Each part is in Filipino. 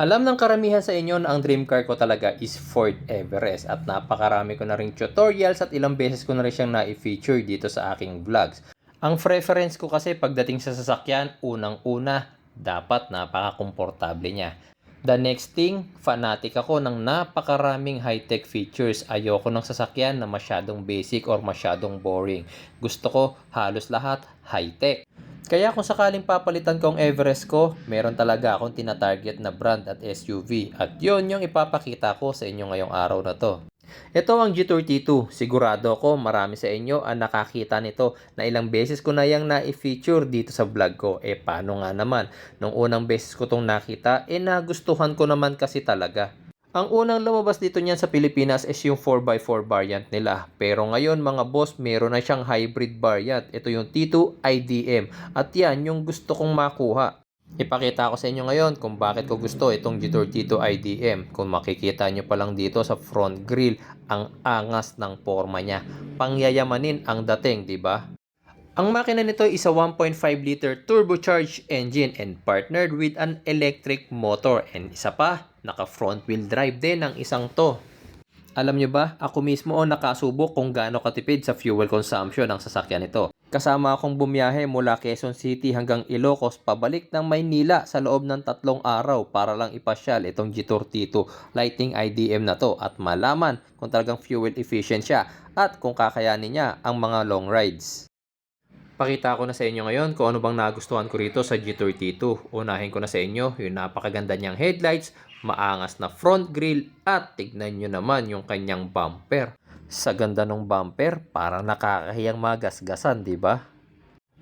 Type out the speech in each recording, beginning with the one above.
Alam ng karamihan sa inyo na ang dream car ko talaga is Ford Everest at napakarami ko na ring tutorials at ilang beses ko na rin siyang na-feature dito sa aking vlogs. Ang preference ko kasi pagdating sa sasakyan, unang-una, dapat napaka-komportable niya. The next thing, fanatic ako ng napakaraming high-tech features. Ayoko ng sasakyan na masyadong basic or masyadong boring. Gusto ko halos lahat high-tech. Kaya kung sakaling papalitan ko ang Everest ko, meron talaga akong tinatarget na brand at SUV. At yon yung ipapakita ko sa inyo ngayong araw na to. Ito ang G32. Sigurado ko marami sa inyo ang nakakita nito na ilang beses ko na yung na-feature dito sa vlog ko. Eh paano nga naman? Nung unang beses ko tong nakita, eh nagustuhan ko naman kasi talaga. Ang unang lumabas dito niyan sa Pilipinas is yung 4x4 variant nila. Pero ngayon mga boss, meron na siyang hybrid variant. Ito yung T2 IDM. At yan yung gusto kong makuha. Ipakita ko sa inyo ngayon kung bakit ko gusto itong G32 IDM. Kung makikita nyo pa lang dito sa front grille, ang angas ng forma niya. Pangyayamanin ang dating, di ba? Ang makina nito is a 1.5 liter turbocharged engine and partnered with an electric motor. And isa pa, naka front wheel drive din ang isang to. Alam nyo ba, ako mismo o nakasubok kung gaano katipid sa fuel consumption ng sasakyan nito. Kasama akong bumiyahe mula Quezon City hanggang Ilocos pabalik ng Maynila sa loob ng tatlong araw para lang ipasyal itong G32 Lighting IDM na to at malaman kung talagang fuel efficient siya at kung kakayanin niya ang mga long rides. Pakita ko na sa inyo ngayon kung ano bang nagustuhan ko rito sa G32. Unahin ko na sa inyo yung napakaganda niyang headlights, maangas na front grille at tignan nyo naman yung kanyang bumper. Sa ganda ng bumper, parang nakakahiyang magasgasan, di ba?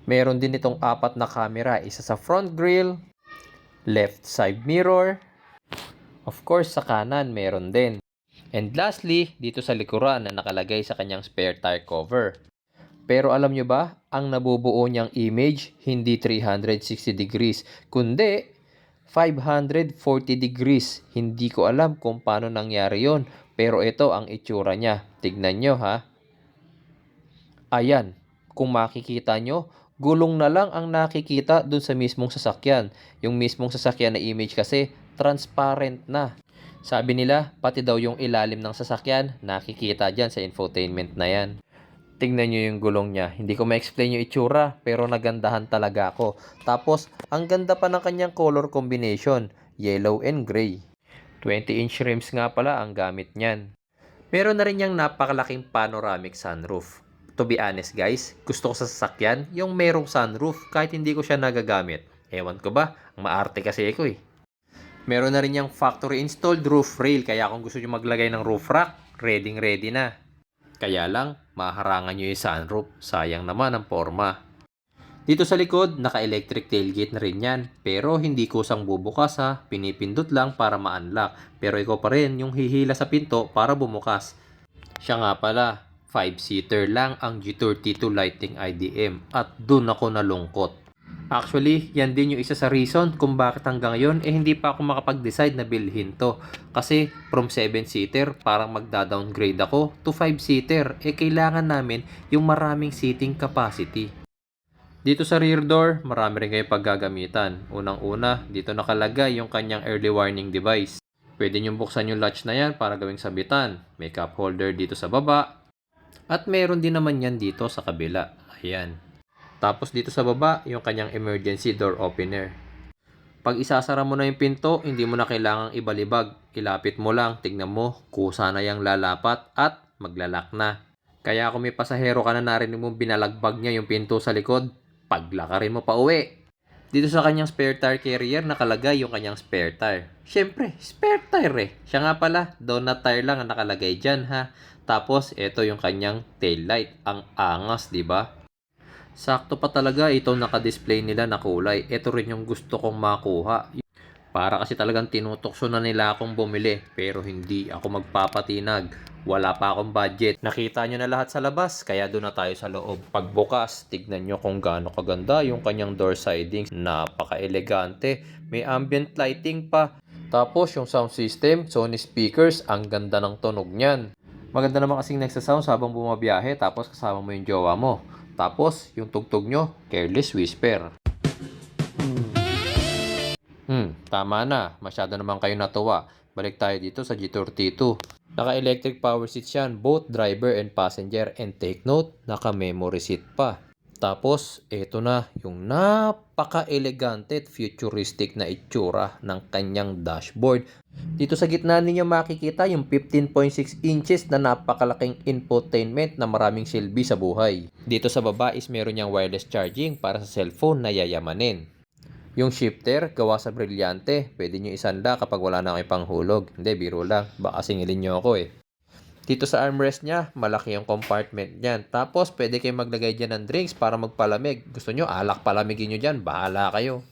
Meron din itong apat na camera, isa sa front grille, left side mirror, of course sa kanan meron din. And lastly, dito sa likuran na nakalagay sa kanyang spare tire cover. Pero alam nyo ba, ang nabubuo niyang image hindi 360 degrees, kundi 540 degrees. Hindi ko alam kung paano nangyari yon, pero ito ang itsura niya. Tignan nyo ha. Ayan, kung makikita nyo, gulong na lang ang nakikita dun sa mismong sasakyan. Yung mismong sasakyan na image kasi, transparent na. Sabi nila, pati daw yung ilalim ng sasakyan, nakikita dyan sa infotainment na yan. Tingnan nyo yung gulong niya. Hindi ko ma-explain yung itsura, pero nagandahan talaga ako. Tapos, ang ganda pa ng kanyang color combination, yellow and gray. 20-inch rims nga pala ang gamit niyan. Meron na rin niyang napakalaking panoramic sunroof. To be honest guys, gusto ko sa sasakyan yung merong sunroof kahit hindi ko siya nagagamit. Ewan ko ba, ang maarte kasi ako eh. Meron na rin niyang factory installed roof rail kaya kung gusto niyo maglagay ng roof rack, ready ready na. Kaya lang, maharangan nyo yung sunroof. Sayang naman ang forma. Dito sa likod, naka-electric tailgate na rin yan. Pero hindi kusang bubukas ha. Pinipindot lang para ma-unlock. Pero ikaw pa rin yung hihila sa pinto para bumukas. Siya nga pala, 5-seater lang ang G32 Lighting IDM. At dun ako nalungkot. Actually, yan din yung isa sa reason kung bakit hanggang ngayon eh hindi pa ako makapag-decide na bilhin to. Kasi from 7-seater, parang magda-downgrade ako to 5-seater. Eh kailangan namin yung maraming seating capacity. Dito sa rear door, marami rin kayo paggagamitan. Unang-una, dito nakalagay yung kanyang early warning device. Pwede nyo buksan yung latch na yan para gawing sabitan. May cup holder dito sa baba. At meron din naman yan dito sa kabila. Ayan. Tapos dito sa baba, yung kanyang emergency door opener. Pag isasara mo na yung pinto, hindi mo na kailangang ibalibag. Ilapit mo lang, tignan mo, kusa na yung lalapat at maglalak na. Kaya kung may pasahero ka na narinig mo binalagbag niya yung pinto sa likod, paglakarin mo pa uwi. Dito sa kanyang spare tire carrier, nakalagay yung kanyang spare tire. Siyempre, spare tire eh. Siya nga pala, donut tire lang ang nakalagay dyan ha. Tapos, ito yung kanyang tail light. Ang angas, di ba? Sakto pa talaga itong naka-display nila na kulay. Ito rin yung gusto kong makuha. Para kasi talagang tinutokso na nila akong bumili. Pero hindi ako magpapatinag. Wala pa akong budget. Nakita nyo na lahat sa labas, kaya doon na tayo sa loob. Pagbukas, tignan nyo kung gaano kaganda yung kanyang door siding. Napaka-elegante. May ambient lighting pa. Tapos yung sound system, Sony speakers, ang ganda ng tunog niyan. Maganda naman kasing nagsasound habang bumabiyahe tapos kasama mo yung jowa mo. Tapos, yung tugtog nyo, careless whisper. Hmm, Tama na, masyado naman kayo natuwa. Balik tayo dito sa G32. Naka-electric power seats yan, both driver and passenger. And take note, naka-memory seat pa. Tapos, eto na, yung napaka-elegante at futuristic na itsura ng kanyang dashboard. Dito sa gitna ninyo makikita yung 15.6 inches na napakalaking infotainment na maraming silbi sa buhay. Dito sa baba is meron niyang wireless charging para sa cellphone na yayamanin. Yung shifter, gawa sa brilyante. Pwede nyo isanda kapag wala na kayo panghulog. Hindi, biro lang. Baka singilin nyo ako eh. Dito sa armrest niya, malaki yung compartment niyan. Tapos, pwede kayo maglagay dyan ng drinks para magpalamig. Gusto nyo, alak palamigin nyo dyan. Bahala kayo.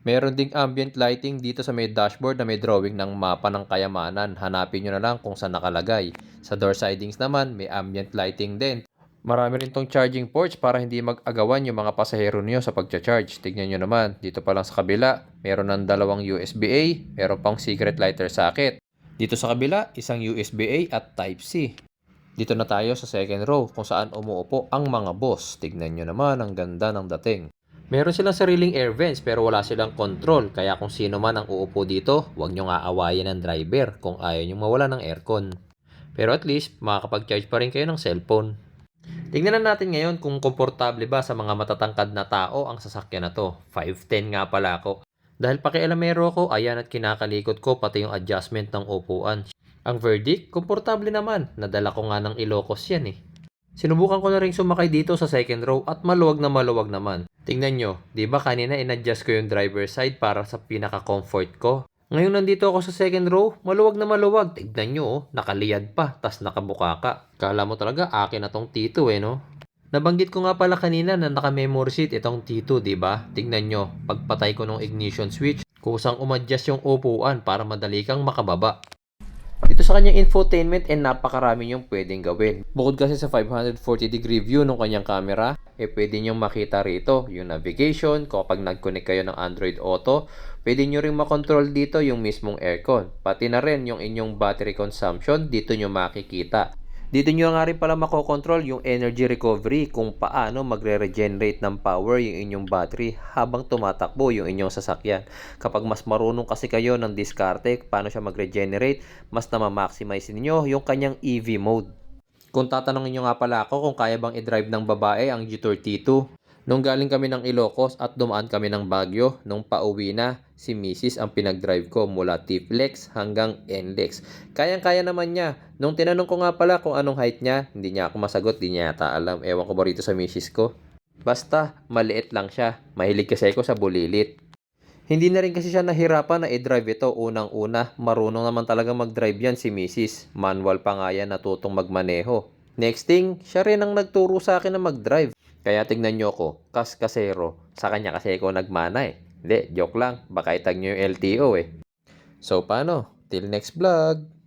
Meron ding ambient lighting dito sa may dashboard na may drawing ng mapa ng kayamanan. Hanapin nyo na lang kung saan nakalagay. Sa door sidings naman, may ambient lighting din. Marami rin tong charging ports para hindi mag-agawan yung mga pasahero niyo sa pagcha-charge. Tignan nyo naman, dito pa lang sa kabila, meron ng dalawang USB-A, meron pang secret lighter socket. Dito sa kabila, isang USB-A at Type-C. Dito na tayo sa second row kung saan umuupo ang mga boss. Tignan nyo naman ang ganda ng dating. Meron silang sariling air vents pero wala silang control kaya kung sino man ang uupo dito, huwag nyo nga awayin ng driver kung ayaw nyo mawala ng aircon. Pero at least, makakapag-charge pa rin kayo ng cellphone. Tingnan na natin ngayon kung komportable ba sa mga matatangkad na tao ang sasakyan na to. 5'10 nga pala ako. Dahil pakialamero ako, ayan at kinakalikot ko pati yung adjustment ng upuan. Ang verdict, komportable naman. Nadala ko nga ng Ilocos yan eh. Sinubukan ko na rin sumakay dito sa second row at maluwag na maluwag naman. Tingnan nyo, di ba kanina inadjust ko yung driver side para sa pinaka-comfort ko? Ngayon nandito ako sa second row, maluwag na maluwag. Tignan nyo, oh, nakaliyad pa, tas nakabuka ka. Kala mo talaga, akin na tong Tito eh, no? Nabanggit ko nga pala kanina na naka-memory seat itong T2, di ba? Tingnan nyo, pagpatay ko ng ignition switch, kusang umadjust yung upuan para madali kang makababa. Dito sa kanyang infotainment eh napakarami niyong pwedeng gawin. Bukod kasi sa 540 degree view ng kanyang camera, eh pwede niyong makita rito yung navigation, kapag nag-connect kayo ng Android Auto, pwede niyo ring makontrol dito yung mismong aircon. Pati na rin yung inyong battery consumption, dito niyo makikita. Dito nyo nga rin pala makokontrol yung energy recovery kung paano magre-regenerate ng power yung inyong battery habang tumatakbo yung inyong sasakyan. Kapag mas marunong kasi kayo ng diskarte, paano siya mag-regenerate, mas na-maximize ninyo yung kanyang EV mode. Kung tatanungin nyo nga pala ako kung kaya bang i-drive ng babae ang G32, Nung galing kami ng Ilocos at dumaan kami ng Baguio, nung pauwi na, si Mrs. ang pinag-drive ko mula T-Flex hanggang NLEX. Kayang-kaya naman niya. Nung tinanong ko nga pala kung anong height niya, hindi niya ako masagot, hindi niya yata alam. Ewan ko ba rito sa Mrs. ko. Basta, maliit lang siya. Mahilig kasi ako sa bulilit. Hindi na rin kasi siya nahirapan na i-drive ito unang-una. Marunong naman talaga mag-drive yan si Mrs. Manual pa nga yan natutong magmaneho. Next thing, siya rin ang nagturo sa akin na mag-drive. Kaya tignan nyo ko, kas kasero, sa kanya kasi ako nagmana eh. Hindi, joke lang, baka itag nyo yung LTO eh. So paano? Till next vlog!